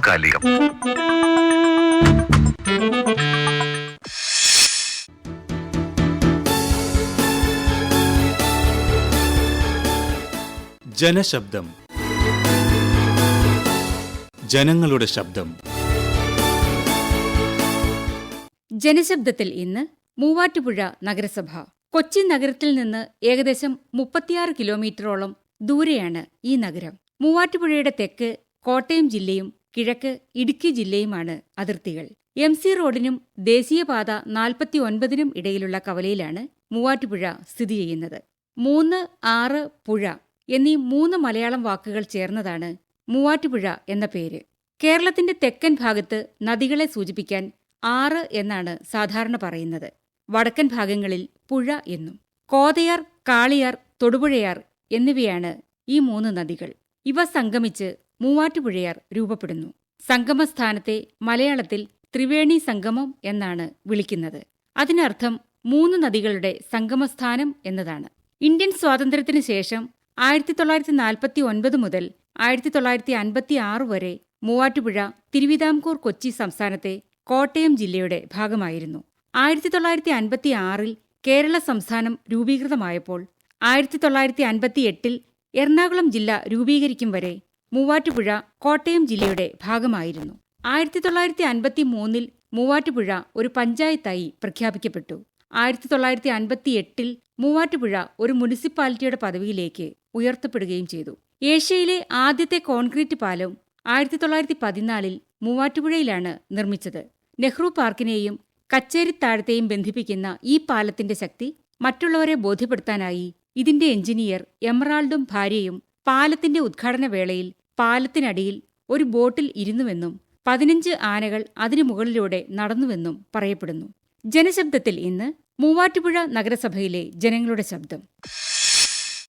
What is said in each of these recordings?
സമകാലികം. ജനശബ്ദം. ജനങ്ങളുടെ ശബ്ദം. ജനശബ്ദത്തിൽ ഇന്ന് മൂവാറ്റുപുഴ നഗരസഭ. കൊച്ചി നഗരത്തിൽ നിന്ന് ഏകദേശം മുപ്പത്തിയാറ് കിലോമീറ്ററോളം ദൂരെയാണ് ഈ നഗരം. മൂവാറ്റുപുഴയുടെ തെക്ക് കോട്ടയം ജില്ലയും കിഴക്ക് ഇടുക്കി ജില്ലയുമാണ് അതിർത്തികൾ. എം സി റോഡിനും ദേശീയപാത നാൽപ്പത്തി ഒൻപതിനും ഇടയിലുള്ള കവലയിലാണ് മൂവാറ്റുപുഴ സ്ഥിതി ചെയ്യുന്നത്. മൂന്ന് ആറ് പുഴ എന്നീ മൂന്ന് മലയാളം വാക്കുകൾ ചേർന്നതാണ് മൂവാറ്റുപുഴ എന്ന പേര്. കേരളത്തിന്റെ തെക്കൻ ഭാഗത്ത് നദികളെ സൂചിപ്പിക്കാൻ ആറ് എന്നാണ് സാധാരണ പറയുന്നത്. വടക്കൻ ഭാഗങ്ങളിൽ പുഴ എന്നും കോതയാർ കാളിയാർ തൊടുപുഴയാർ എന്നിവയാണ് ഈ മൂന്ന് നദികൾ. ഇവ സംഗമിച്ച് മൂവാറ്റുപുഴയാർ രൂപപ്പെടുന്നു. സംഗമസ്ഥാനത്തെ മലയാളത്തിൽ ത്രിവേണി സംഗമം എന്നാണ് വിളിക്കുന്നത്. അതിനർത്ഥം മൂന്ന് നദികളുടെ സംഗമസ്ഥാനം എന്നതാണ്. ഇന്ത്യൻ സ്വാതന്ത്ര്യത്തിന് ശേഷം ആയിരത്തി തൊള്ളായിരത്തി നാൽപ്പത്തി ഒൻപത് മുതൽ ആയിരത്തി തൊള്ളായിരത്തി അൻപത്തി ആറ് വരെ മൂവാറ്റുപുഴ തിരുവിതാംകൂർ കൊച്ചി സംസ്ഥാനത്തെ കോട്ടയം ജില്ലയുടെ ഭാഗമായിരുന്നു. ആയിരത്തി തൊള്ളായിരത്തി അൻപത്തി ആറിൽ കേരള സംസ്ഥാനം രൂപീകൃതമായപ്പോൾ ആയിരത്തി തൊള്ളായിരത്തി അൻപത്തി എട്ടിൽ എറണാകുളം ജില്ല രൂപീകരിക്കും വരെ മൂവാറ്റുപുഴ കോട്ടയം ജില്ലയുടെ ഭാഗമായിരുന്നു. ആയിരത്തി തൊള്ളായിരത്തി അൻപത്തി മൂന്നിൽ മൂവാറ്റുപുഴ ഒരു പഞ്ചായത്തായി പ്രഖ്യാപിക്കപ്പെട്ടു. ആയിരത്തി തൊള്ളായിരത്തി അൻപത്തി എട്ടിൽ മൂവാറ്റുപുഴ ഒരു മുനിസിപ്പാലിറ്റിയുടെ പദവിയിലേക്ക് ഉയർത്തപ്പെടുകയും ചെയ്തു. ഏഷ്യയിലെ ആദ്യത്തെ കോൺക്രീറ്റ് പാലം ആയിരത്തി തൊള്ളായിരത്തി പതിനാലിൽ മൂവാറ്റുപുഴയിലാണ് നിർമ്മിച്ചത്. നെഹ്റു പാർക്കിനെയും കച്ചേരിത്താഴത്തെയും ബന്ധിപ്പിക്കുന്ന ഈ പാലത്തിന്റെ ശക്തി മറ്റുള്ളവരെ ബോധ്യപ്പെടുത്താനായി ഇതിന്റെ എഞ്ചിനീയർ എമറാൾഡും ഭാര്യയും പാലത്തിന്റെ ഉദ്ഘാടന വേളയിൽ പാലത്തിനടിയിൽ ഒരു ബോട്ടിൽ ഇരുന്നുവെന്നും പതിനഞ്ച് ആനകൾ അതിനു മുകളിലൂടെ നടന്നുവെന്നും പറയപ്പെടുന്നു. ജനശബ്ദത്തിൽ ഇന്ന് മൂവാറ്റുപുഴ നഗരസഭയിലെ ജനങ്ങളുടെ ശബ്ദം.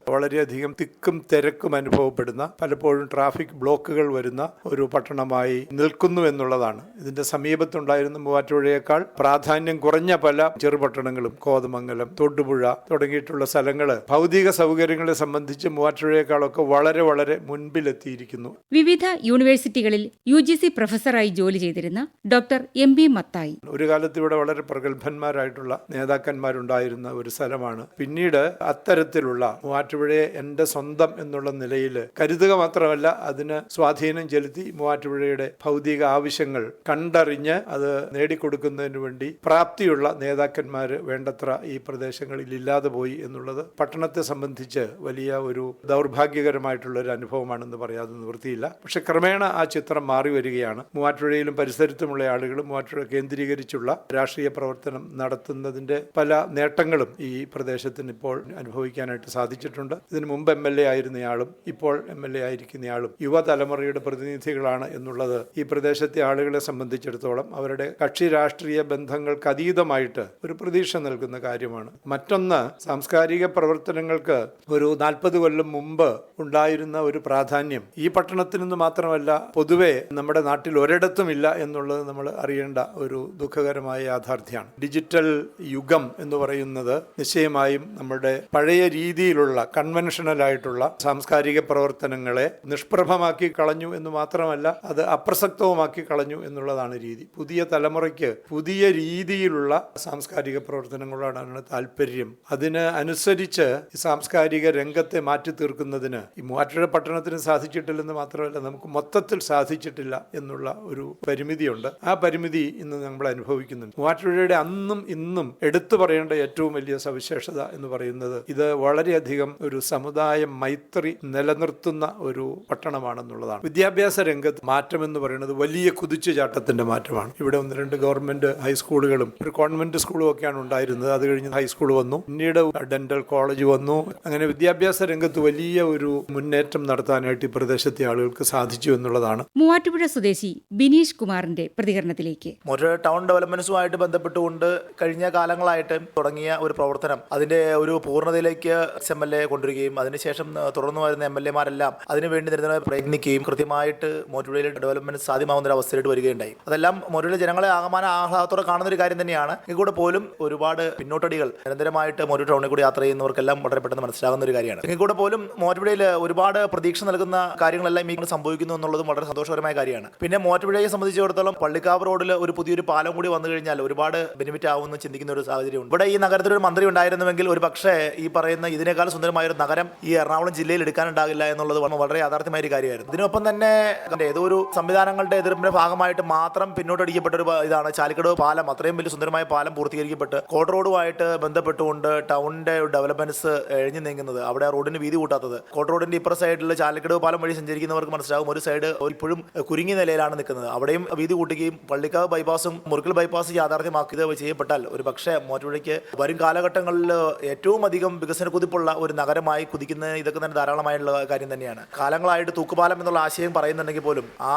വളരെയധികം തിക്കും തിരക്കും അനുഭവപ്പെടുന്ന പലപ്പോഴും ട്രാഫിക് ബ്ലോക്കുകൾ വരുന്ന ഒരു പട്ടണമായി നിൽക്കുന്നു എന്നുള്ളതാണ്. ഇതിന്റെ സമീപത്തുണ്ടായിരുന്ന മൂവാറ്റുപുഴയേക്കാൾ പ്രാധാന്യം കുറഞ്ഞ പല ചെറുപട്ടണങ്ങളും കോതമംഗലം തൊടുപുഴ തുടങ്ങിയിട്ടുള്ള സ്ഥലങ്ങൾ ഭൗതിക സൗകര്യങ്ങളെ സംബന്ധിച്ച് മൂവാറ്റുപുഴയേക്കാളൊക്കെ വളരെ വളരെ മുൻപിലെത്തിയിരിക്കുന്നു. വിവിധ യൂണിവേഴ്സിറ്റികളിൽ യു ജി സി പ്രൊഫസറായി ജോലി ചെയ്തിരുന്ന ഡോക്ടർ എം ബി മത്തായി. ഒരു കാലത്ത് ഇവിടെ വളരെ പ്രഗത്ഭന്മാരായിട്ടുള്ള നേതാക്കന്മാരുണ്ടായിരുന്ന ഒരു സ്ഥലമാണ്. പിന്നീട് അത്തരത്തിലുള്ള മൂവാറ്റുപുഴയെ എന്റെ സ്വന്തം എന്നുള്ള നിലയിൽ കരുതുക മാത്രമല്ല അതിന് സ്വാധീനം ചെലുത്തി മൂവാറ്റുപുഴയുടെ ഭൗതിക ആവശ്യങ്ങൾ കണ്ടറിഞ്ഞ് അത് നേടിക്കൊടുക്കുന്നതിന് വേണ്ടി പ്രാപ്തിയുള്ള നേതാക്കന്മാർ വേണ്ടത്ര ഈ പ്രദേശങ്ങളിൽ ഇല്ലാതെ പോയി എന്നുള്ളത് പട്ടണത്തെ സംബന്ധിച്ച് വലിയ ഒരു ദൗർഭാഗ്യകരമായിട്ടുള്ള ഒരു അനുഭവമാണെന്ന് പറയാതെ നിവൃത്തിയില്ല. പക്ഷെ ക്രമേണ ആ ചിത്രം മാറി വരികയാണ്. മൂവാറ്റുപുഴയിലും പരിസരത്തുമുള്ള ആളുകൾ മൂവാറ്റുപുഴ കേന്ദ്രീകരിച്ചുള്ള രാഷ്ട്രീയ പ്രവർത്തനം നടത്തുന്നതിന്റെ പല നേട്ടങ്ങളും ഈ പ്രദേശത്തിന് ഇപ്പോൾ അനുഭവിക്കാനായിട്ട് സാധിച്ചിട്ടുണ്ട്. ഇതിനു മുമ്പ് എം എൽ എ ആയിരുന്നയാളും ഇപ്പോൾ എം എൽ എ ആയിരിക്കുന്നയാളും യുവതലമുറയുടെ പ്രതിനിധികളാണ് എന്നുള്ളത് ഈ പ്രദേശത്തെ ആളുകളെ സംബന്ധിച്ചിടത്തോളം അവരുടെ കക്ഷി രാഷ്ട്രീയ ബന്ധങ്ങൾക്ക് അതീതമായിട്ട് ഒരു പ്രതീക്ഷ നൽകുന്ന കാര്യമാണ്. മറ്റൊന്ന് സാംസ്കാരിക പ്രവർത്തനങ്ങൾക്ക് ഒരു നാൽപ്പത് കൊല്ലം മുമ്പ് ഉണ്ടായിരുന്ന ഒരു പ്രാധാന്യം. ഈ പട്ടണത്തിൽ നിന്ന് മാത്രമല്ല പൊതുവെ നമ്മുടെ നാട്ടിൽ ഒരിടത്തും ഇല്ല എന്നുള്ളത് നമ്മൾ അറിയേണ്ട ഒരു ദുഃഖകരമായ യാഥാർത്ഥ്യമാണ്. ഡിജിറ്റൽ യുഗം എന്ന് പറയുന്നത് നിശ്ചയമായും നമ്മുടെ പഴയ രീതിയിലുള്ള കൺവെൻഷനൽ ആയിട്ടുള്ള സാംസ്കാരിക പ്രവർത്തനങ്ങളെ നിഷ്പ്രഭമാക്കി കളഞ്ഞു എന്ന് മാത്രമല്ല അത് അപ്രസക്തവുമാക്കി കളഞ്ഞു എന്നുള്ളതാണ് രീതി. പുതിയ തലമുറയ്ക്ക് പുതിയ രീതിയിലുള്ള സാംസ്കാരിക പ്രവർത്തനങ്ങളോടാണ് താല്പര്യം. അതിന് അനുസരിച്ച് ഈ സാംസ്കാരിക രംഗത്തെ മാറ്റി തീർക്കുന്നതിന് ഈ മൂവാറ്റുപുഴ പട്ടണത്തിന് സാധിച്ചിട്ടില്ലെന്ന് മാത്രമല്ല നമുക്ക് മൊത്തത്തിൽ സാധിച്ചിട്ടില്ല എന്നുള്ള ഒരു പരിമിതിയുണ്ട്. ആ പരിമിതി ഇന്ന് നമ്മൾ അനുഭവിക്കുന്നുണ്ട്. മൂവാറ്റുപുഴയുടെ അന്നും ഇന്നും എടുത്തു പറയേണ്ട ഏറ്റവും വലിയ സവിശേഷത എന്ന് പറയുന്നത് ഇത് വളരെയധികം ഒരു സമുദായ മൈത്രി നിലനിർത്തുന്ന ഒരു പട്ടണമാണെന്നുള്ളതാണ്. വിദ്യാഭ്യാസ രംഗത്ത് മാറ്റം എന്ന് പറയുന്നത് വലിയ കുതിച്ചുചാട്ടത്തിന്റെ മാറ്റമാണ്. ഇവിടെ ഒന്ന് രണ്ട് ഗവൺമെന്റ് ഹൈസ്കൂളുകളും ഒരു കോൺവെന്റ് സ്കൂളും ഒക്കെയാണ് ഉണ്ടായിരുന്നത്. അത് കഴിഞ്ഞ് ഹൈസ്കൂൾ വന്നു. പിന്നീട് ഡെന്റൽ കോളേജ് വന്നു. അങ്ങനെ വിദ്യാഭ്യാസ രംഗത്ത് വലിയ ഒരു മുന്നേറ്റം നടത്താനായിട്ട് ഈ പ്രദേശത്തെ ആളുകൾക്ക് സാധിച്ചു എന്നുള്ളതാണ്. മൂവാറ്റുപുഴ സ്വദേശി ബിനീഷ് കുമാറിന്റെ പ്രതികരണത്തിലേക്ക്. ഒരു ടൗൺ ഡെവലപ്മെന്റ്സുമായിട്ട് ബന്ധപ്പെട്ടുകൊണ്ട് കഴിഞ്ഞ കാലങ്ങളായിട്ട് തുടങ്ങിയ ഒരു പ്രവർത്തനം. അതിന്റെ ഒരു പൂർണതയിലേക്ക് എസ് എം എൽ എ കൊണ്ടുവരികയും അതിനുശേഷം തുടർന്നു വരുന്ന എം എൽ എമാരെല്ലാം അതിനുവേണ്ടി നിരന്തരമായി പ്രയത്നിക്കുകയും കൃത്യമായിട്ട് മോറ്റുപുഴയിൽ ഡെവലപ്മെന്റ് സാധ്യമാകുന്ന ഒരു അവസ്ഥയിലോട്ട് വരികയുണ്ടായി. അതെല്ലാം മോറ്റുപുഴയിലെ ജനങ്ങളെ ആകമാന ആഹ്ലാദത്തോടെ കാണുന്ന ഒരു കാര്യം തന്നെയാണ്. എങ്കിൽ കൂടെ പോലും ഒരുപാട് പിന്നോട്ടടികൾ നിരന്തരമായിട്ട് മോറ്റു ടൗണിൽ കൂടി യാത്ര ചെയ്യുന്നവർക്കെല്ലാം വളരെ പെട്ടെന്ന് മനസ്സിലാകുന്ന ഒരു കാര്യമാണ്. എങ്കിൽ കൂടെ പോലും മോറ്റുപുഴയിൽ ഒരുപാട് പ്രതീക്ഷ നൽകുന്ന കാര്യങ്ങളെല്ലാം ഈ സംഭവിക്കുന്നു എന്നുള്ളതും വളരെ സന്തോഷകരമായ കാര്യമാണ്. പിന്നെ മോറ്റുപുഴയെ സംബന്ധിച്ചിടത്തോളം പള്ളിക്കാവ് റോഡിൽ ഒരു പുതിയൊരു പാലം കൂടി വന്നു കഴിഞ്ഞാൽ ഒരുപാട് ബെനിഫിറ്റ് ആവുമെന്ന് ചിന്തിക്കുന്ന ഒരു സാഹചര്യമുണ്ട്. ഇവിടെ ഈ നഗരത്തിൽ ഒരു മന്ത്രി ഉണ്ടായിരുന്നുവെങ്കിൽ ഒരു പക്ഷേ ഈ പറയുന്ന ഇതിനേക്കാൾ സുന്ദരമായ ഒരു നഗരം ഈ എറണാകുളം ജില്ലയിൽ എടുക്കാനുണ്ടാകില്ല എന്നുള്ളത് വളരെ യാഥാർത്ഥ്യമായ ഒരു കാര്യമായിരുന്നു. ഇതിനൊപ്പം തന്നെ ഏതോ ഒരു സംവിധാനങ്ങളുടെ എതിർപ്പിന്റെ ഭാഗമായിട്ട് മാത്രം പിന്നോട്ടടിക്കപ്പെട്ട ഒരു ഇതാണ് ചാലിക്കട് പാലം. അത്രയും വലിയ സുന്ദരമായ പാലം പൂർത്തീകരിക്കപ്പെട്ട് കോട്ട് റോഡുമായിട്ട് ബന്ധപ്പെട്ടുകൊണ്ട് ടൗണിന്റെ ഡെവലപ്മെന്റ്സ് എഴിഞ്ഞു നീങ്ങുന്നത് അവിടെ റോഡിന് വീതി കൂട്ടാത്തത്. കോട്ട് റോഡിന്റെ ഇപ്പുറ സൈഡിൽ ചാലിക്കട് പാലം വഴി സഞ്ചരിക്കുന്നവർക്ക് മനസ്സിലാകും ഒരു സൈഡ് ഇപ്പോഴും കുരുങ്ങിയ നിലയിലാണ് നിൽക്കുന്നത്. അവിടെയും വീതി കൂട്ടുകയും പള്ളിക്കാവ് ബൈപ്പാസും മുറുക്കൽ ബൈപ്പാസ് യാഥാർത്ഥ്യമാക്കിയത് ചെയ്യപ്പെട്ടാൽ ഒരു പക്ഷേ മോറ്റുപുഴയ്ക്ക് വരും കാലഘട്ടങ്ങളിൽ ഏറ്റവും അധികം വികസന കുതിപ്പുള്ള ഒരു നഗരമായി കുതിക്കുന്ന ഇതൊക്കെ തന്നെ ധാരാളമായിട്ടുള്ള കാര്യം തന്നെയാണ്. കാലങ്ങളായിട്ട് തൂക്കുപാലം എന്നുള്ള ആശയം പറയുന്നുണ്ടെങ്കിൽ പോലും ആ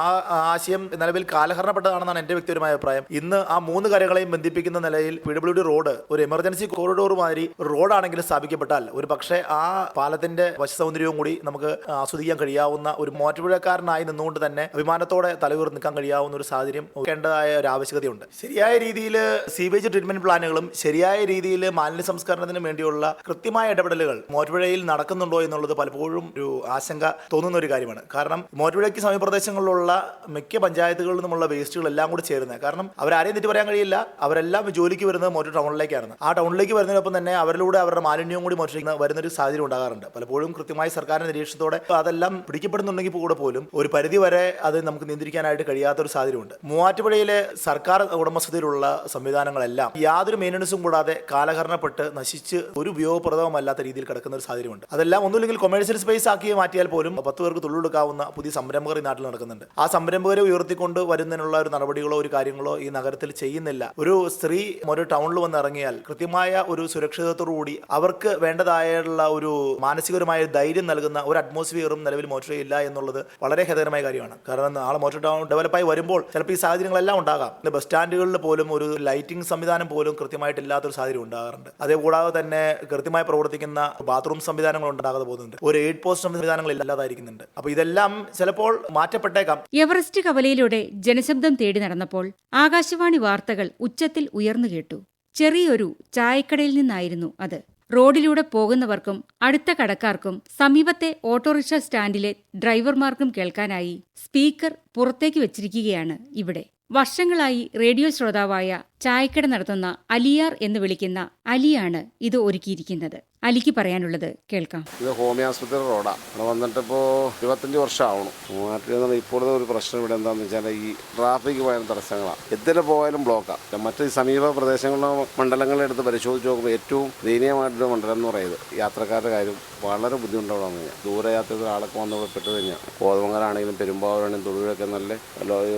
ആശയം നിലവിൽ കാലഹരണപ്പെട്ടതാണെന്നാണ് എന്റെ വ്യക്തിപരമായ അഭിപ്രായം. ഇന്ന് ആ മൂന്ന് കരകളെയും ബന്ധിപ്പിക്കുന്ന നിലയിൽ പി റോഡ് ഒരു എമർജൻസി കോറിഡോർ മാതിരി റോഡാണെങ്കിലും സ്ഥാപിക്കപ്പെട്ടാൽ ഒരു പക്ഷേ ആ പാലത്തിന്റെ വശസൗന്ദര്യവും കൂടി നമുക്ക് ആസ്വദിക്കാൻ കഴിയാവുന്ന ഒരു മോറ്റുപുഴക്കാരനായി നിന്നുകൊണ്ട് തന്നെ അഭിമാനത്തോടെ തലയുയർ നിൽക്കാൻ കഴിയാവുന്ന ഒരു സാഹചര്യം ഒക്കേണ്ടതായ ഒരു ആവശ്യകതയുണ്ട്. ശരിയായ രീതിയിൽ സീവേജ് ട്രീറ്റ്മെന്റ് പ്ലാനുകളും ശരിയായ രീതിയിൽ മാലിന്യ സംസ്കരണത്തിന് വേണ്ടിയുള്ള കൃത്യമായ ഇടപെടലുകൾ മോറ്റുപുഴയിൽ നടക്കുന്നുണ്ടോ എന്നുള്ളത് പലപ്പോഴും ഒരു ആശങ്ക തോന്നുന്ന ഒരു കാര്യമാണ്. കാരണം മോരുപുഴയ്ക്ക് സമീപപ്രദേശങ്ങളിലുള്ള മിക്ക പഞ്ചായത്തുകളിൽ നിന്നുമുള്ള വേസ്റ്റുകൾ എല്ലാം കൂടി ചേരുന്നത് കാരണം അവരാരെയും തെറ്റ് പറയാൻ കഴിയില്ല. അവരെല്ലാം ജോലിക്ക് വരുന്നത് മോറ്റു ടൗണിലേക്കാണ് ആ ടൗണിലേക്ക് വരുന്നതിനൊപ്പം തന്നെ അവരിലൂടെ അവരുടെ മാലിന്യവും കൂടി മോറ്റിക്കുന്ന വരുന്നൊരു സാഹചര്യം ഉണ്ടാകാറുണ്ട്. പലപ്പോഴും കൃത്യമായി സർക്കാരിന്റെ നിരീക്ഷണത്തോടെ അതെല്ലാം പിടിക്കപ്പെടുന്നുണ്ടെങ്കിൽ കൂടെ പോലും ഒരു പരിധി വരെ അത് നമുക്ക് നിയന്ത്രിക്കാനായിട്ട് കഴിയാത്തൊരു സാഹചര്യമുണ്ട്. മൂവാറ്റുപുഴയിലെ സർക്കാർ ഉടമസ്ഥതയിലുള്ള സംവിധാനങ്ങളെല്ലാം യാതൊരു മെയിന്റനൻസും കൂടാതെ കാലഹരണപ്പെട്ട് നശിച്ച് ഒരു ഉപയോഗപ്രദവുമല്ലാത്ത രീതിയിൽ കിടക്കുന്ന ഒരു സാഹചര്യമുണ്ട്. അതെല്ലാം ഒന്നുമില്ലെങ്കിൽ കൊമേഴ്സ്യൽ സ്പേസ് ആക്കി മാറ്റിയാൽ പോലും പത്ത് പേർക്ക് തൊഴിലെടുക്കാവുന്ന പുതിയ സംരംഭകർ ഈ നാട്ടിൽ നടക്കുന്നുണ്ട്. ആ സംരംഭകരെ ഉയർത്തിക്കൊണ്ട് വരുന്നതിനുള്ള ഒരു നടപടികളോ ഒരു കാര്യങ്ങളോ ഈ നഗരത്തിൽ ചെയ്യുന്നില്ല. ഒരു സ്ത്രീ ഒരു ടൗണിൽ വന്ന് ഇറങ്ങിയാൽ കൃത്യമായ ഒരു സുരക്ഷിതത്തോടുകൂടി അവർക്ക് വേണ്ടതായുള്ള ഒരു മാനസികപരമായ ധൈര്യം നൽകുന്ന ഒരു അറ്റ്മോസ്ഫിയറും നിലവിൽ മോട്ടറിയില്ല എന്നുള്ളത് വളരെ ഖേദകരമായ കാര്യമാണ്. കാരണം നാളെ മോട്ടോർ ടൗൺ ഡെവലപ്പായി വരുമ്പോൾ ചിലപ്പോൾ ഈ സാഹചര്യങ്ങളെല്ലാം ഉണ്ടാകാം. ബസ് സ്റ്റാൻഡുകളിൽ പോലും ഒരു ലൈറ്റിംഗ് സംവിധാനം പോലും കൃത്യമായിട്ടില്ലാത്തൊരു സാഹചര്യം ഉണ്ടാകാറുണ്ട്. അതേകൂടാതെ തന്നെ കൃത്യമായി പ്രവർത്തിക്കുന്ന ബാത്റൂം സംവിധാനങ്ങൾ ഉണ്ടാകാതെ പോകുന്നുണ്ട്. ഒരു എയ്ഡ് പോസ്റ്റ് സംവിധാനങ്ങൾ ഇല്ലാതായിരിക്കുന്നുണ്ട്. അപ്പോൾ ഇതെല്ലാം ചിലപ്പോൾ മാറ്റപ്പെട്ടേക്കാം. എവറസ്റ്റ് കവലയിലൂടെ ജനശബ്ദം തേടി നടന്നപ്പോൾ ആകാശവാണി വാർത്തകൾ ഉച്ചത്തിൽ ഉയർന്നു കേട്ടു. ചെറിയൊരു ചായക്കടയിൽ നിന്നായിരുന്നു അത്. റോഡിലൂടെ പോകുന്നവർക്കും അടുത്ത കടക്കാർക്കും സമീപത്തെ ഓട്ടോറിക്ഷ സ്റ്റാൻഡിലെ ഡ്രൈവർമാർക്കും കേൾക്കാനായി സ്പീക്കർ പുറത്തേക്ക് വെച്ചിരിക്കുകയാണ് ഇവിടെ. വർഷങ്ങളായി റേഡിയോ ശ്രോതാവായ ചായക്കട നടത്തുന്ന അലിയാർ എന്ന് വിളിക്കുന്ന അലിയാണ് ഇത് ഒരുക്കിയിരിക്കുന്നത്. അലിക്ക് പറയാനുള്ളത് കേൾക്കാം. ഇത് ഹോമിയോ ആസ്പത്രി റോഡാണ് ഇവിടെ വന്നിട്ട് ഇപ്പോൾ ഇരുപത്തഞ്ച് വർഷം ആവണം ഇപ്പോഴത്തെ ഒരു പ്രശ്നം ഇവിടെ എന്താണെന്ന് വെച്ചാൽ ഈ ട്രാഫിക് പോയാലും തടസ്സങ്ങളാണ് എത്ര പോയാലും ബ്ലോക്കാണ് മറ്റ് സമീപ പ്രദേശങ്ങളിലോ മണ്ഡലങ്ങളെ എടുത്ത് പരിശോധിച്ച് നോക്കുമ്പോൾ ഏറ്റവും ദയനീയമായിട്ടുള്ള മണ്ഡലം എന്ന് പറയുന്നത് യാത്രക്കാരുടെ കാര്യം വളരെ ബുദ്ധിമുട്ടാണ് കഴിഞ്ഞാൽ ദൂരയാത്രയിൽ ആളൊക്കെ വന്ന് ഇവിടെ പെട്ട് കഴിഞ്ഞാൽ കോതമംഗലാണെങ്കിലും പെരുമ്പാവൂരാണെങ്കിലും തൊഴിലൊക്കെ നല്ല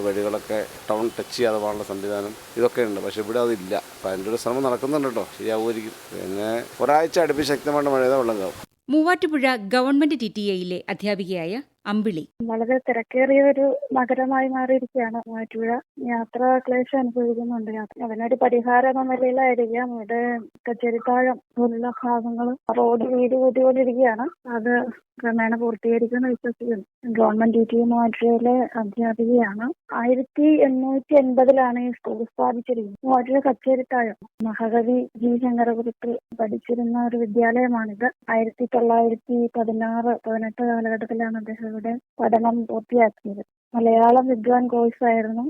വഴികളൊക്കെ ടൗൺ ടച്ച് ചെയ്യാതെ പോകാനുള്ള സംവിധാനം ഇതൊക്കെ ഉണ്ട്. പക്ഷേ ഇവിടെ അതില്ല. അപ്പം അതിന്റെ ഒരു ശ്രമം നടക്കുന്നുണ്ട് കേട്ടോ. ശരിയാവുമായിരിക്കും. പിന്നെ ഒരാഴ്ച അടുപ്പിച്ച് ശക്തമായിട്ട് മഴ ചെയ്താൽ വെള്ളം കാവും. മൂവാറ്റുപുഴ ഗവൺമെന്റ് ടി ടി എയിലെ അധ്യാപികയായ അമ്പിളി. വളരെ തിരക്കേറിയ ഒരു നഗരമായി മാറിയിരിക്കുകയാണ് മൂവാറ്റുപുഴ. യാത്ര ക്ലേശം അനുഭവിക്കുന്നുണ്ട്. യാത്ര അതിനൊരു പരിഹാരം എന്ന നിലയിലായിരിക്കാം. ഇവിടെ കച്ചേരിത്താഴം പോലുള്ള ഭാഗങ്ങൾ റോഡ് വീട് കൂട്ടിക്കൊണ്ടിരിക്കുകയാണ് അത് ക്രമേണ പൂർത്തീകരിക്കുമെന്ന് വിശ്വസിക്കുന്നു. ഗവൺമെന്റ് ടി ടി മൂവാറ്റുപുഴയിലെ അധ്യാപികയാണ്. ആയിരത്തി എണ്ണൂറ്റി എൺപതിലാണ് ഈ സ്കൂൾ സ്ഥാപിച്ചിരിക്കുന്നത്. മൂവാറ്റുപുഴ കച്ചേരിത്താഴം. മഹാകവി ജി ശങ്കരപുരത്തിൽ പഠിച്ചിരുന്ന ഒരു വിദ്യാലയമാണിത്. ആയിരത്തി തൊള്ളായിരത്തി പതിനാറ് പതിനെട്ട് കാലഘട്ടത്തിലാണ് അദ്ദേഹം ഇവിടെ പഠനം പൂർത്തിയാക്കിയത്. മലയാളം വിദ്വാൻ കോഴ്സ് ആയിരുന്നു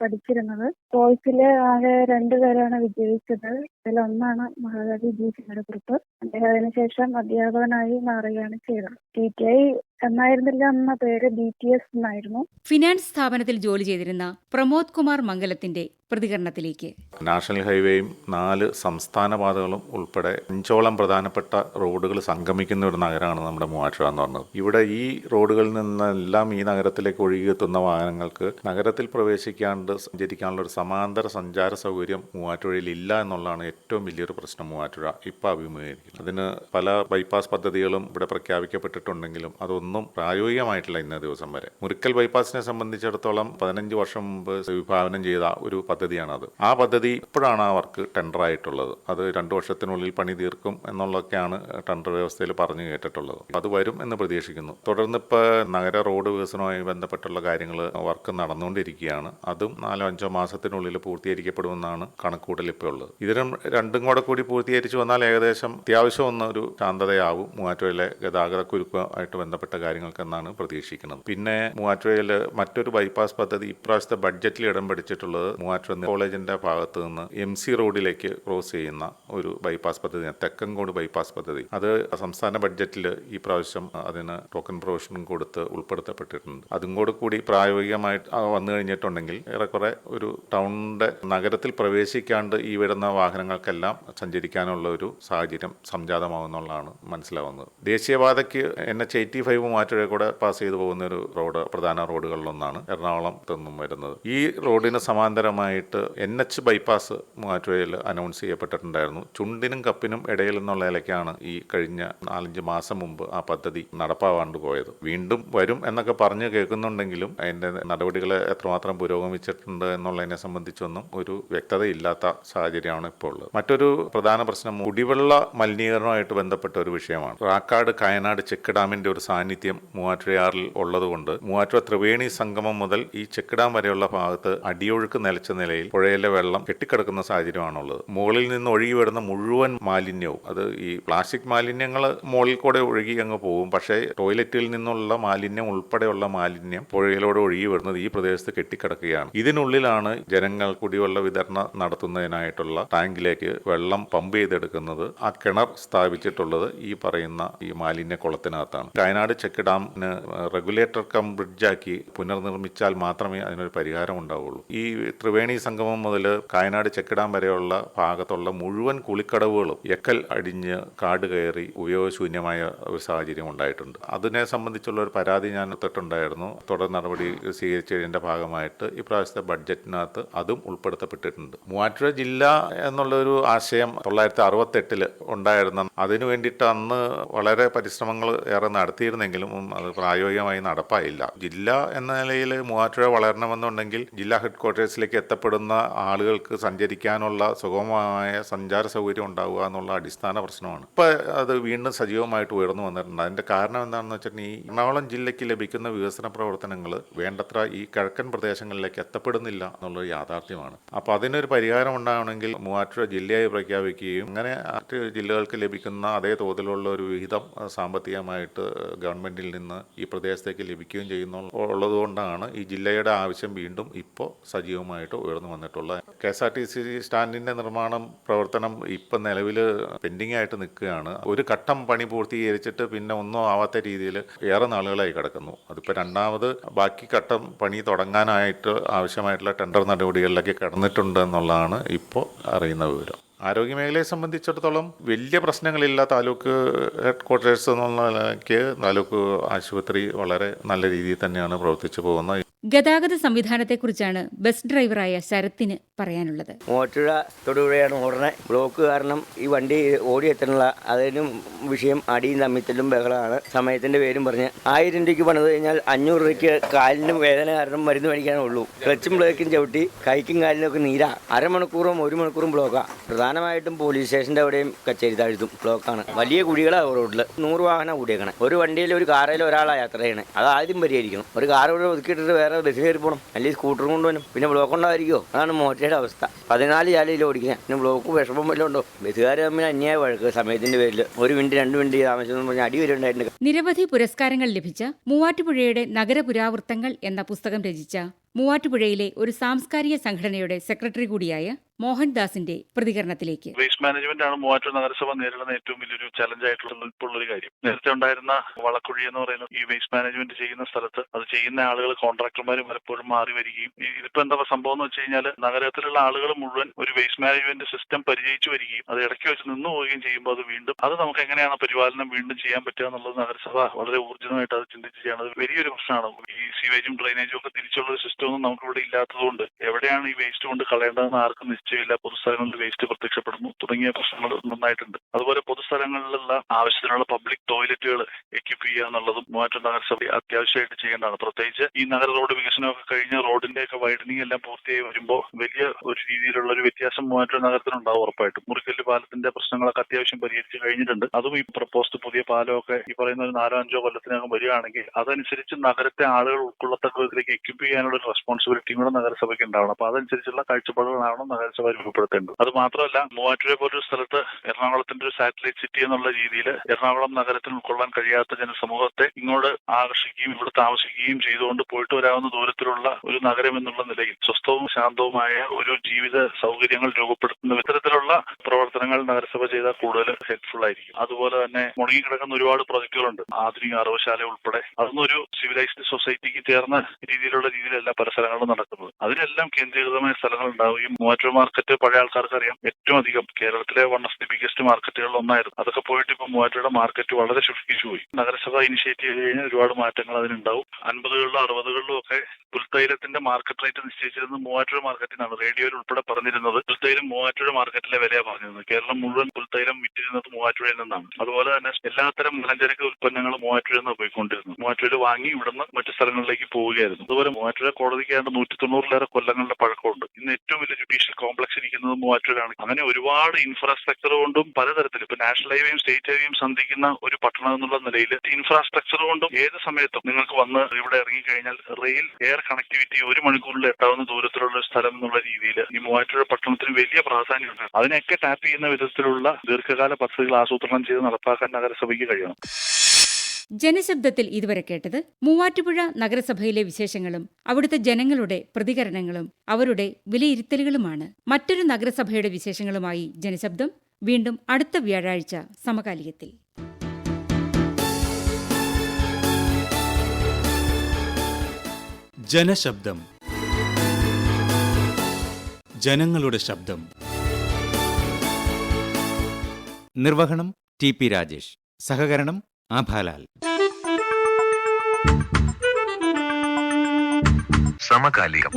പഠിച്ചിരുന്നത്. കോഴ്സിൽ ആകെ രണ്ടുപേരാണ് വിജയിച്ചത്. ഇതിലൊന്നാണ് മഹാകവി ജി. ശങ്കരകുറുപ്പ് അദ്ദേഹം അതിനുശേഷം അധ്യാപകനായി മാറുകയാണ് ചെയ്തത്. ടി. T I. എന്നായിരുന്നില്ല എന്ന പേര് ബി ടി എസ് എന്നായിരുന്നു. ഫിനാൻസ് സ്ഥാപനത്തിൽ ജോലി ചെയ്തിരുന്ന പ്രമോദ് കുമാർ മംഗലത്തിന്റെ പ്രതികരണത്തിലേക്ക്. നാഷണൽ ഹൈവേയും നാല് സംസ്ഥാന പാതകളും ഉൾപ്പെടെ അഞ്ചോളം പ്രധാനപ്പെട്ട റോഡുകൾ സംഗമിക്കുന്ന ഒരു നഗരമാണ് നമ്മുടെ മൂവാറ്റുപുഴ എന്ന് പറഞ്ഞത്. ഇവിടെ ഈ റോഡുകളിൽ നിന്നെല്ലാം ഈ നഗരത്തിലേക്ക് ഒഴുകിയെത്തുന്ന വാഹനങ്ങൾക്ക് നഗരത്തിൽ പ്രവേശിക്കാണ്ട് സഞ്ചരിക്കാനുള്ള ഒരു സമാന്തര സഞ്ചാര സൗകര്യം മൂവാറ്റുപുഴയിൽ ഇല്ല എന്നുള്ളതാണ് ഏറ്റവും വലിയൊരു പ്രശ്നം മൂവാറ്റുപുഴ ഇപ്പോൾ അഭിമുഖീകരിക്കുന്നത്. അതിന് പല ബൈപ്പാസ് പദ്ധതികളും ഇവിടെ പ്രഖ്യാപിക്കപ്പെട്ടിട്ടുണ്ടെങ്കിലും അതൊന്നും ഒന്നും പ്രായോഗികമായിട്ടില്ല ഇന്ന ദിവസം വരെ. മുരിക്കൽ ബൈപ്പാസിനെ സംബന്ധിച്ചിടത്തോളം പതിനഞ്ച് വർഷം മുമ്പ് വിഭാവനം ചെയ്ത ഒരു പദ്ധതിയാണത്. ആ പദ്ധതി ഇപ്പോഴാണ് ആ വർക്ക് ടെൻഡർ ആയിട്ടുള്ളത് അത് രണ്ടു വർഷത്തിനുള്ളിൽ പണി തീർക്കും എന്നുള്ളതൊക്കെയാണ് ടെൻഡർ വ്യവസ്ഥയിൽ പറഞ്ഞു കേട്ടിട്ടുള്ളത്. അത് വരും എന്ന് പ്രതീക്ഷിക്കുന്നു. തുടർന്ന് ഇപ്പോൾ നഗര റോഡ് വികസനവുമായി ബന്ധപ്പെട്ടുള്ള കാര്യങ്ങൾ വർക്ക് നടന്നുകൊണ്ടിരിക്കുകയാണ്. അതും നാലോ അഞ്ചോ മാസത്തിനുള്ളിൽ പൂർത്തീകരിക്കപ്പെടുമെന്നാണ് കണക്കൂട്ടൽ ഇപ്പോൾ ഉള്ളത്. ഇതിനും രണ്ടും കൂടെ കൂടി പൂർത്തീകരിച്ചു വന്നാൽ ഏകദേശം അത്യാവശ്യം ഒന്നൊരു ശാന്തതയാവും. മൂവാറ്റുപുഴയിലെ ഗതാഗത കുരുക്കുമായിട്ട് ബന്ധപ്പെട്ട കാര്യങ്ങൾക്കെന്നാണ് പ്രതീക്ഷിക്കുന്നത്. പിന്നെ മൂവാറ്റുപുഴയിൽ മറ്റൊരു ബൈപ്പാസ് പദ്ധതി ഇപ്രാവശ്യത്തെ ബഡ്ജറ്റിൽ ഇടം പിടിച്ചിട്ടുള്ളത് മൂവാറ്റുപുഴ കോളേജിന്റെ ഭാഗത്ത് നിന്ന് എം സി റോഡിലേക്ക് ക്രോസ് ചെയ്യുന്ന ഒരു ബൈപ്പാസ് പദ്ധതി തെക്കങ്കോട് ബൈപ്പാസ് പദ്ധതി. അത് സംസ്ഥാന ബഡ്ജറ്റിൽ ഈ പ്രാവശ്യം അതിന് ടോക്കൺ പ്രൊവിഷനും കൊടുത്ത് ഉൾപ്പെടുത്തപ്പെട്ടിട്ടുണ്ട്. അതും കൂടെ കൂടി പ്രായോഗികമായിട്ട് വന്നു കഴിഞ്ഞിട്ടുണ്ടെങ്കിൽ ഏറെക്കുറെ ഒരു ടൗണിന്റെ നഗരത്തിൽ പ്രവേശിക്കാണ്ട് ഈ വരുന്ന വാഹനങ്ങൾക്കെല്ലാം സഞ്ചരിക്കാനുള്ള ഒരു സാഹചര്യം സംജാതമാകുന്നുള്ളതാണ് മനസ്സിലാവുന്നത്. ദേശീയപാതയ്ക്ക് എൻ എച്ച് എയ്റ്റി ഫൈവ് മാറ്റുഴ കൂടെ പാസ് ചെയ്തു പോകുന്ന ഒരു റോഡ് പ്രധാന റോഡുകളിലൊന്നാണ് എറണാകുളം നിന്നും വരുന്നത്. ഈ റോഡിന് സമാന്തരമായിട്ട് എൻ എച്ച് ബൈപ്പാസ് മൂവാറ്റുപുഴയിൽ അനൗൺസ് ചെയ്യപ്പെട്ടിട്ടുണ്ടായിരുന്നു. ചുണ്ടിനും കപ്പിനും ഇടയിൽ എന്നുള്ള നിലയ്ക്കാണ് ഈ കഴിഞ്ഞ നാലഞ്ച് മാസം മുമ്പ് ആ പദ്ധതി നടപ്പാവാണ്ട് പോയത്. വീണ്ടും വരും എന്നൊക്കെ പറഞ്ഞു കേൾക്കുന്നുണ്ടെങ്കിലും അതിന്റെ നടപടികൾ എത്രമാത്രം പുരോഗമിച്ചിട്ടുണ്ട് എന്നുള്ളതിനെ സംബന്ധിച്ചൊന്നും ഒരു വ്യക്തതയില്ലാത്ത സാഹചര്യമാണ് ഇപ്പോൾ ഉള്ളത്. മറ്റൊരു പ്രധാന പ്രശ്നം കുടിവെള്ള മലിനീകരണവുമായിട്ട് ബന്ധപ്പെട്ട ഒരു വിഷയമാണ്. റാക്കാട് കയനാട് ചെക്ക് ഡാമിന്റെ ഒരു സാന്നിധ്യം മൂവാറ്റുപുഴയാറിൽ ഉള്ളതുകൊണ്ട് മൂവാറ്റുപുഴ ത്രിവേണി സംഗമം മുതൽ ഈ ചെക്കിടാം വരെയുള്ള ഭാഗത്ത് അടിയൊഴുക്ക് നിലച്ച നിലയിൽ പുഴയിലെ വെള്ളം കെട്ടിക്കിടക്കുന്ന സാഹചര്യമാണുള്ളത്. മുകളിൽ നിന്ന് ഒഴുകി വരുന്ന മുഴുവൻ മാലിന്യവും അത് ഈ പ്ലാസ്റ്റിക് മാലിന്യങ്ങൾ മുകളിൽ കൂടെ ഒഴുകി അങ്ങ് പോകും. പക്ഷേ ടോയ്ലറ്റിൽ നിന്നുള്ള മാലിന്യം ഉൾപ്പെടെയുള്ള മാലിന്യം പുഴയിലൂടെ ഒഴുകി വരുന്നത് ഈ പ്രദേശത്ത് കെട്ടിക്കിടക്കുകയാണ്. ഇതിനുള്ളിലാണ് ജനങ്ങൾ കുടിവെള്ള വിതരണം നടത്തുന്നതിനായിട്ടുള്ള ടാങ്കിലേക്ക് വെള്ളം പമ്പ് ചെയ്തെടുക്കുന്നത് ആ കിണർ സ്ഥാപിച്ചിട്ടുള്ളത് ഈ പറയുന്ന ഈ മാലിന്യ കുളത്തിനകത്താണ് വയനാട് ചെക്ക് ഡാമിന് റെഗുലേറ്റർ കം ബ്രിഡ്ജാക്കി പുനർനിർമ്മിച്ചാൽ മാത്രമേ അതിനൊരു പരിഹാരം ഉണ്ടാവുള്ളൂ. ഈ ത്രിവേണി സംഗമം മുതൽ കായനാട് ചെക്ക് ഡാം വരെയുള്ള ഭാഗത്തുള്ള മുഴുവൻ കുളിക്കടവുകളും എക്കൽ അടിഞ്ഞ് കാട് കയറി ഉപയോഗശൂന്യമായ ഒരു സാഹചര്യം ഉണ്ടായിട്ടുണ്ട്. അതിനെ സംബന്ധിച്ചുള്ള ഒരു പരാതി ഞാൻ എടുത്തിട്ടുണ്ടായിരുന്നു തുടർ നടപടി സ്വീകരിച്ചതിന്റെ ഭാഗമായിട്ട് ഈ ഇപ്രാവശ്യത്തെ ബഡ്ജറ്റിനകത്ത് അതും ഉൾപ്പെടുത്തപ്പെട്ടിട്ടുണ്ട്. മൂവാറ്റുപുഴ ജില്ല എന്നുള്ളൊരു ആശയം തൊള്ളായിരത്തി അറുപത്തെട്ടിൽ ഉണ്ടായിരുന്ന അതിനു വേണ്ടിയിട്ട് അന്ന് വളരെ പരിശ്രമങ്ങൾ ഏറെ നടത്തിയിരുന്നെങ്കിലും അത് പ്രായോഗികമായി നടപ്പായില്ല. ജില്ല എന്ന നിലയിൽ മൂവാറ്റുപുഴ വളരണമെന്നുണ്ടെങ്കിൽ ജില്ലാ ഹെഡ് ക്വാർട്ടേഴ്സിലേക്ക് എത്തപ്പെടുന്ന ആളുകൾക്ക് സഞ്ചരിക്കാനുള്ള സുഗമമായ സഞ്ചാര സൗകര്യം ഉണ്ടാവുക എന്നുള്ള അടിസ്ഥാന പ്രശ്നമാണ്. ഇപ്പൊ അത് വീണ്ടും സജീവമായിട്ട് ഉയർന്നു വന്നിട്ടുണ്ട്. അതിന്റെ കാരണം എന്താണെന്ന് വെച്ചിട്ടുണ്ടെങ്കിൽ ഈ എറണാകുളം ജില്ലയ്ക്ക് ലഭിക്കുന്ന വികസന പ്രവർത്തനങ്ങൾ വേണ്ടത്ര ഈ കിഴക്കൻ പ്രദേശങ്ങളിലേക്ക് എത്തപ്പെടുന്നില്ല എന്നുള്ളൊരു യാഥാർത്ഥ്യമാണ്. അപ്പോൾ അതിനൊരു പരിഹാരം ഉണ്ടാവണമെങ്കിൽ മൂവാറ്റുപുഴ ജില്ലയായി പ്രഖ്യാപിക്കുകയും അങ്ങനെ മറ്റ് ജില്ലകൾക്ക് ലഭിക്കുന്ന അതേ തോതിലുള്ള ഒരു വിഹിതം സാമ്പത്തികമായിട്ട് സാമ്പത്തികമായിട്ട് ഗവൺമെന്റിൽ നിന്ന് ഈ പ്രദേശത്തേക്ക് ലഭിക്കുകയും ചെയ്യുന്നു ഉള്ളതുകൊണ്ടാണ് ഈ ജില്ലയുടെ ആവശ്യം വീണ്ടും ഇപ്പോൾ സജീവമായിട്ട് ഉയർന്നു വന്നിട്ടുള്ളത് K S R T C സ്റ്റാൻഡിന്റെ നിർമ്മാണം പ്രവർത്തനം ഇപ്പം നിലവിൽ പെൻഡിങ് ആയിട്ട് നിൽക്കുകയാണ്. ഒരു ഘട്ടം പണി പൂർത്തീകരിച്ചിട്ട് പിന്നെ ഒന്നും ആവാത്ത രീതിയിൽ ഏറെ നാളുകളായി കിടക്കുന്നു. അതിപ്പോൾ രണ്ടാമത് ബാക്കി ഘട്ടം പണി തുടങ്ങാനായിട്ട് ആവശ്യമായിട്ടുള്ള ടെൻഡർ നടപടികളിലൊക്കെ കടന്നിട്ടുണ്ട് എന്നുള്ളതാണ് ഇപ്പോൾ അറിയുന്ന വിവരം. ആരോഗ്യമേഖലയെ സംബന്ധിച്ചിടത്തോളം വലിയ പ്രശ്നങ്ങളില്ല. താലൂക്ക് ഹെഡ് ക്വാർട്ടേഴ്സ് എന്നുള്ള നിലയ്ക്ക് താലൂക്ക് ആശുപത്രി വളരെ നല്ല രീതിയിൽ തന്നെയാണ് പ്രവർത്തിച്ചു പോകുന്നത്. ഗതാഗത സംവിധാനത്തെക്കുറിച്ചാണ് ബസ് ഡ്രൈവറായ ശരത്തിന് പറയാനുള്ളത്. മൂവാറ്റുപുഴ തൊടുപുഴയാണ് ഓടണേ ബ്ലോക്ക് കാരണം ഈ വണ്ടി ഓടിയെത്തണുള്ള അതിനും വിഷയം അടിയും തമ്മിത്തലും ബഹളമാണ്. സമയത്തിന്റെ പേരും പറഞ്ഞ് ആയിരം രൂപയ്ക്ക് പണിത് കഴിഞ്ഞാൽ അഞ്ഞൂറ് രൂപയ്ക്ക് കാലിന് വേദന കാരണം മരുന്ന് മേടിക്കാനേ ഉള്ളൂ. ക്ലച്ചും ബ്ലേക്കും ചവിട്ടി കൈക്കും കാലിനും ഒക്കെ നീരാ. അരമണിക്കൂറും ഒരു മണിക്കൂറും ബ്ലോക്കാ. പ്രധാനമായിട്ടും പോലീസ് സ്റ്റേഷന്റെ അവിടെയും കച്ചേരി താഴ്ത്തും. ബ്ലോക്കാണ്. വലിയ കുഴികളാണ് റോഡിൽ നൂറ് വാഹനം കൂടിയേക്കണേ. ഒരു വണ്ടിയിൽ ഒരു കാറിൽ ഒരാളാണ് യാത്ര ചെയ്യണേ. അത് ആദ്യം പരിഹരിക്കണം. ഒരു കാർ ഒതുക്കിയിട്ടിട്ട് വേറെ ബസ് കയറി പോകണം അല്ലെങ്കിൽ സ്കൂട്ടറും കൊണ്ടുവരും പിന്നെ ബ്ലോക്ക് ഉണ്ടായിരിക്കോ അതാണ് മോറ്റയുടെ അവസ്ഥ. പതിനാല് ചാലയിൽ ഓടിക്കാൻ പിന്നെ ബ്ലോക്ക് വിഷമം വല്ലതും ഉണ്ടോ? ബസ്സുകാർ തമ്മിൽ അന്യായ വഴക്ക് സമയത്തിന്റെ പേരിൽ ഒരു മിനിറ്റ് രണ്ട് മിനിറ്റ് താമസം പറഞ്ഞാൽ അടി വരുന്നുണ്ടായിട്ടുണ്ട് നിരവധി പുരസ്കാരങ്ങൾ ലഭിച്ച മൂവാറ്റുപുഴയുടെ നഗരപുരാവൃത്തങ്ങൾ എന്ന പുസ്തകം രചിച്ച മൂവാറ്റുപുഴയിലെ ഒരു സാംസ്കാരിക സംഘടനയുടെ സെക്രട്ടറി കൂടിയായ മോഹൻദാസിന്റെ പ്രതികരണത്തിലേക്ക്. വേസ്റ്റ് മാനേജ്മെന്റ് ആണ് മൂവാറ്റൂർ നഗരസഭ നേരിടുന്ന ഏറ്റവും വലിയൊരു ചലഞ്ച് ആയിട്ടുള്ള ഇപ്പോൾ ഒരു കാര്യം. നേരത്തെ ഉണ്ടായിരുന്ന വളക്കുഴി എന്ന് പറയുന്ന ഈ വേസ്റ്റ് മാനേജ്മെന്റ് ചെയ്യുന്ന സ്ഥലത്ത് അത് ചെയ്യുന്ന ആളുകൾ കോൺട്രാക്ടർമാർ പലപ്പോഴും മാറി വരികയും. ഇതിപ്പോ എന്താ സംഭവം എന്ന് വെച്ച് കഴിഞ്ഞാൽ നഗരത്തിലുള്ള ആളുകൾ മുഴുവൻ ഒരു വേസ്റ്റ് മാനേജ്മെന്റ് സിസ്റ്റം പരിചയിച്ചു വരികയും അത് ഇടയ്ക്ക് വെച്ച് നിന്നു പോവുകയും ചെയ്യുമ്പോൾ അത് വീണ്ടും അത് നമുക്ക് എങ്ങനെയാണ് പരിപാലനം വീണ്ടും ചെയ്യാൻ പറ്റുക എന്നുള്ളത് നഗരസഭ വളരെ ഊർജിതമായിട്ട് അത് ചിന്തിച്ച് ചെയ്യണം അത് വലിയൊരു പ്രശ്നമാണ്. ഈ സീവേജും ഡ്രെയിനേജും ഒക്കെ തിരിച്ചുള്ള ഒരു സിസ്റ്റം ഒന്നും നമുക്കിവിടെ ഇല്ലാത്തതുകൊണ്ട് എവിടെയാണ് ഈ വേസ്റ്റ് കൊണ്ട് കളയേണ്ടതെന്ന് ആർക്കും ശുചിത്വമില്ല പൊതുസ്ഥലങ്ങളിൽ വേസ്റ്റ് പ്രത്യക്ഷപ്പെടുന്നു. തുടങ്ങിയ പ്രശ്നങ്ങൾ നന്നായിട്ടുണ്ട്. അതുപോലെ പൊതുസ്ഥലങ്ങളിലുള്ള ആവശ്യത്തിനുള്ള പബ്ലിക് ടോയ്ലറ്റുകൾ എക്യുപ്പ് ചെയ്യുക എന്നുള്ളതും മൂവാറ്റം നഗരസഭ അത്യാവശ്യമായിട്ട് ചെയ്യേണ്ടതാണ്. പ്രത്യേകിച്ച് ഈ നഗര റോഡ് വികസനമൊക്കെ കഴിഞ്ഞ് റോഡിന്റെ ഒക്കെ വൈഡനിങ് എല്ലാം പൂർത്തിയായി വരുമ്പോൾ വലിയ ഒരു രീതിയിലുള്ള ഒരു വ്യത്യാസം മൂവാറ്റം നഗരത്തിനുണ്ടാവും ഉറപ്പായിട്ടും. മുറിക്കല്ല് പാലത്തിന്റെ പ്രശ്നങ്ങളൊക്കെ അത്യാവശ്യം പരിഹരിച്ച് കഴിഞ്ഞിട്ടുണ്ട്. അതും ഈ പ്രപ്പോസ്ഡ് പുതിയ പാലമൊക്കെ ഈ പറയുന്ന ഒരു നാലോ അഞ്ചോ കൊല്ലത്തിനകം വരികയാണെങ്കിൽ അതനുസരിച്ച് നഗരത്തെ ആളുകൾ ഉൾക്കൊള്ളത്തക്ക വിധത്തിലേക്ക് എക്യുപ്പ് ചെയ്യാനുള്ള ഒരു റെസ്പോൺസിബിലിറ്റിയും കൂടെ നഗരസഭയ്ക്ക് ഉണ്ടാവണം. അപ്പൊ അതനുസരിച്ചുള്ള കാഴ്ചപ്പാടുകളാവണം നഗരസഭ രൂപപ്പെടുത്തേണ്ടത്. അത് മാത്രമല്ല മൂവാറ്റുപുഴ പോലൊരു സ്ഥലത്ത് എറണാകുളത്തിന്റെ ഒരു സാറ്റലൈറ്റ് സിറ്റി എന്നുള്ള രീതിയിൽ എറണാകുളം നഗരത്തിൽ ഉൾക്കൊള്ളാൻ കഴിയാത്ത ജനസമൂഹത്തെ ഇങ്ങോട്ട് ആകർഷിക്കുകയും ഇവിടെ താമസിക്കുകയും ചെയ്തുകൊണ്ട് പോയിട്ട് വരാവുന്ന ദൂരത്തിലുള്ള ഒരു നഗരം എന്നുള്ള നിലയിൽ സ്വസ്ഥവും ശാന്തവുമായ ഒരു ജീവിത സൗകര്യങ്ങൾ രൂപപ്പെടുത്തുന്ന ഇത്തരത്തിലുള്ള പ്രവർത്തനങ്ങൾ നഗരസഭ ചെയ്താൽ കൂടുതൽ ഹെൽപ്ഫുൾ ആയിരിക്കും. അതുപോലെ തന്നെ മുടങ്ങിക്കിടക്കുന്ന ഒരുപാട് പ്രോജക്ടുകളുണ്ട്. ആധുനിക അറവശാല ഉൾപ്പെടെ അതൊന്നും ഒരു സിവിലൈസ്ഡ് സൊസൈറ്റിക്ക് ചേർന്ന രീതിയിലുള്ള രീതിയിലല്ല പല സ്ഥലങ്ങളിലും നടക്കുന്നത്. അതിനെല്ലാം കേന്ദ്രീകൃതമായ സ്ഥലങ്ങൾ ഉണ്ടാവുകയും മൂവാറ്റുപുഴ മാർക്കറ്റ് പഴയ ആൾക്കാർക്ക് അറിയാം. ഏറ്റവും അധികം കേരളത്തിലെ വൺ ഓഫ് ദി ബിഗസ്റ്റ് മാർക്കറ്റുകളിൽ ഒന്നായിരുന്നു. അതൊക്കെ പോയിട്ട് ഇപ്പൊ മൂവാറ്റുപുഴ മാർക്കറ്റ് വളരെ ശുഷ്കിച്ചു പോയി നഗരസഭ ഇനിഷ്യേറ്റീവ് ചെയ്ത് കഴിഞ്ഞാൽ ഒരുപാട് മാറ്റങ്ങൾ അതിനുണ്ടാവും. അൻപതുകളിലും അറുപതുകളിലും ഒക്കെ പുൽത്തൈലത്തിന്റെ മാർക്കറ്റ് റേറ്റ് നിശ്ചയിച്ചിരുന്നത് മൂവാറ്റുപുഴ മാർക്കറ്റിനാണ് റേഡിയോയിൽ ഉൾപ്പെടെ പറഞ്ഞിരുന്നത് പുൽത്തൈലം മൂവാറ്റുപുഴ മാർക്കറ്റിലെ വിലയാണ് പറഞ്ഞിരുന്നത്. കേരളം മുഴുവൻ പുൽത്തൈലം വിറ്റിരുന്നത് മൂവാറ്റുപുഴയിൽ നിന്നാണ്. അതുപോലെ തന്നെ എല്ലാത്തരം മലഞ്ചരക്ക് ഉൽപ്പന്നങ്ങൾ മൂവാറ്റുപുഴയിൽ നിന്ന് പോയിക്കൊണ്ടിരുന്നു മൂവാറ്റുപുഴ വാങ്ങി ഇവിടുന്ന് മറ്റു സ്ഥലങ്ങളിലേക്ക് പോവുകയായിരുന്നു. അതുപോലെ മൂവാറ്റുപുഴ കോടതിക്കാണ്ട് നൂറ്റി തൊണ്ണൂറിലേറെ കൊല്ലങ്ങളുടെ പഴക്കമുണ്ട്. ഇന്ന് ഏറ്റവും വലിയ ജുഡീഷ്യൽ കോംപ്ലക്സ് ഇരിക്കുന്നത് മൂവാറ്റൂരാണ് അങ്ങനെ ഒരുപാട് ഇൻഫ്രാസ്ട്രക്ചർ കൊണ്ടും പലതരത്തിൽ ഇപ്പൊ നാഷണൽ ഹൈവേയും സ്റ്റേറ്റ് ഹൈവേയും സന്ധിക്കുന്ന ഒരു പട്ടണം എന്നുള്ള നിലയിൽ ഇൻഫ്രാസ്ട്രക്ചർ കൊണ്ടും ഏത് സമയത്തും നിങ്ങൾക്ക് വന്ന് ഇവിടെ ഇറങ്ങിക്കഴിഞ്ഞാൽ റെയിൽ എയർ കണക്ടിവിറ്റി ഒരു മണിക്കൂറിൽ എത്താവുന്ന ദൂരത്തിലുള്ള ഒരു സ്ഥലം എന്നുള്ള രീതിയിൽ ഈ മൂവാറ്റുപുഴ പട്ടണത്തിന് വലിയ പ്രാധാന്യമുണ്ട്. അതിനെയൊക്കെ ടാപ്പ് ചെയ്യുന്ന വിധത്തിലുള്ള ദീർഘകാല പദ്ധതികൾ ആസൂത്രണം ചെയ്ത് നടപ്പാക്കാൻ നഗരസഭയ്ക്ക് കഴിയണം. ജനശബ്ദത്തിൽ ഇതുവരെ കേട്ടത് മൂവാറ്റുപുഴ നഗരസഭയിലെ വിശേഷങ്ങളും അവിടുത്തെ ജനങ്ങളുടെ പ്രതികരണങ്ങളും അവരുടെ വിലയിരുത്തലുകളുമാണ്. മറ്റൊരു നഗരസഭയുടെ വിശേഷങ്ങളുമായി ജനശബ്ദം. വീണ്ടും അടുത്ത വ്യാഴാഴ്ച സമകാലികത്തിൽ. ജനശബ്ദം. ജനങ്ങളുടെ ശബ്ദം. നിർവഹണം ടി പി രാജേഷ്. സഹകരണം ആഭാലാൽ സമകാലികം.